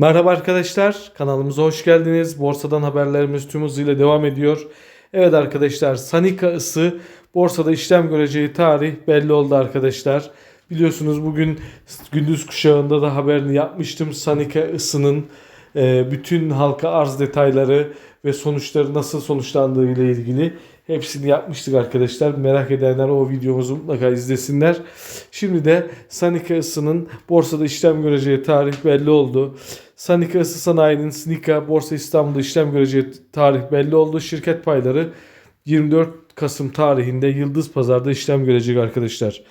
Merhaba arkadaşlar, kanalımıza hoş geldiniz. Borsadan haberlerimiz tüm hızıyla devam ediyor. Evet arkadaşlar, Sanika ısı borsada işlem göreceği tarih belli oldu arkadaşlar. Biliyorsunuz bugün gündüz kuşağında da haberini yapmıştım. Sanika ısının bütün halka arz detayları ve sonuçları nasıl sonuçlandığı ile ilgili hepsini yapmıştık arkadaşlar. Merak edenler o videomuzu mutlaka izlesinler. Şimdi de Sanika ısının borsada işlem göreceği tarih belli oldu. Sanika ısı sanayinin Snika Borsa İstanbul'da işlem göreceği tarih belli oldu. Şirket payları 24 Kasım tarihinde Yıldız Pazar'da işlem görecek arkadaşlar.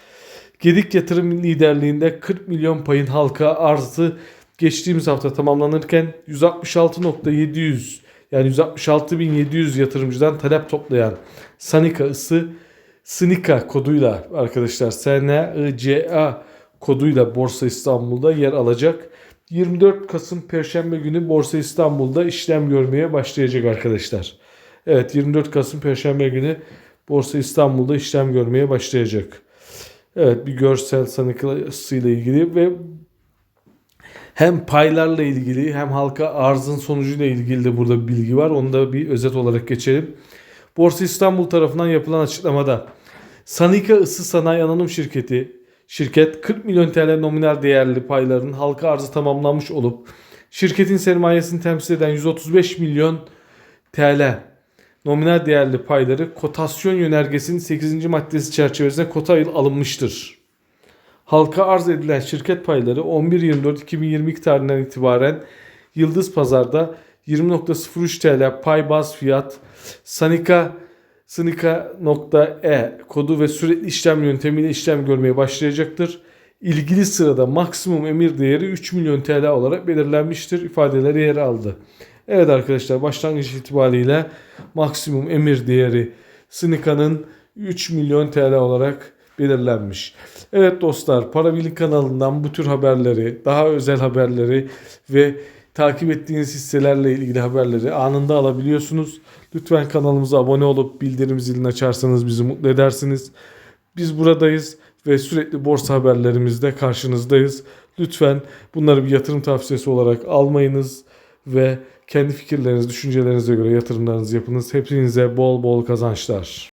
Gedik yatırım liderliğinde 40 milyon payın halka arzı geçtiğimiz hafta tamamlanırken 166.700 yani 166.700 yatırımcıdan talep toplayan Sanika ısı Snika koduyla arkadaşlar SNICA koduyla Borsa İstanbul'da yer alacak. 24 Kasım Perşembe günü Borsa İstanbul'da işlem görmeye başlayacak arkadaşlar. Evet 24 Kasım Perşembe günü Borsa İstanbul'da işlem görmeye başlayacak. Evet bir görsel sanıklısı ile ilgili ve hem paylarla ilgili hem halka arzın sonucuyla ilgili de burada bir bilgi var. Onu da bir özet olarak geçelim. Borsa İstanbul tarafından yapılan açıklamada Sanika Isı Sanayi Anonim Şirketi şirket 40 milyon TL nominal değerli payların halka arzı tamamlanmış olup şirketin sermayesini temsil eden 135 milyon TL nominal değerli payları kotasyon yönergesinin 8. maddesi çerçevesinde kota alınmıştır. Halka arz edilen şirket payları 11.24.2022 tarihinden itibaren Yıldız Pazar'da 20.03 TL pay baz fiyat Sanika Snika.e kodu ve sürekli işlem yöntemiyle işlem görmeye başlayacaktır. İlgili sırada maksimum emir değeri 3 milyon TL olarak belirlenmiştir ifadeleri yer aldı. Evet arkadaşlar başlangıç itibariyle maksimum emir değeri Snika'nın 3 milyon TL olarak belirlenmiş. Evet dostlar Para Birlik kanalından bu tür haberleri, daha özel haberleri ve takip ettiğiniz hisselerle ilgili haberleri anında alabiliyorsunuz. Lütfen kanalımıza abone olup bildirim zilini açarsanız bizi mutlu edersiniz. Biz buradayız ve sürekli borsa haberlerimizde karşınızdayız. Lütfen bunları bir yatırım tavsiyesi olarak almayınız ve kendi fikirleriniz, düşüncelerinize göre yatırımlarınızı yapınız. Hepinize bol bol kazançlar.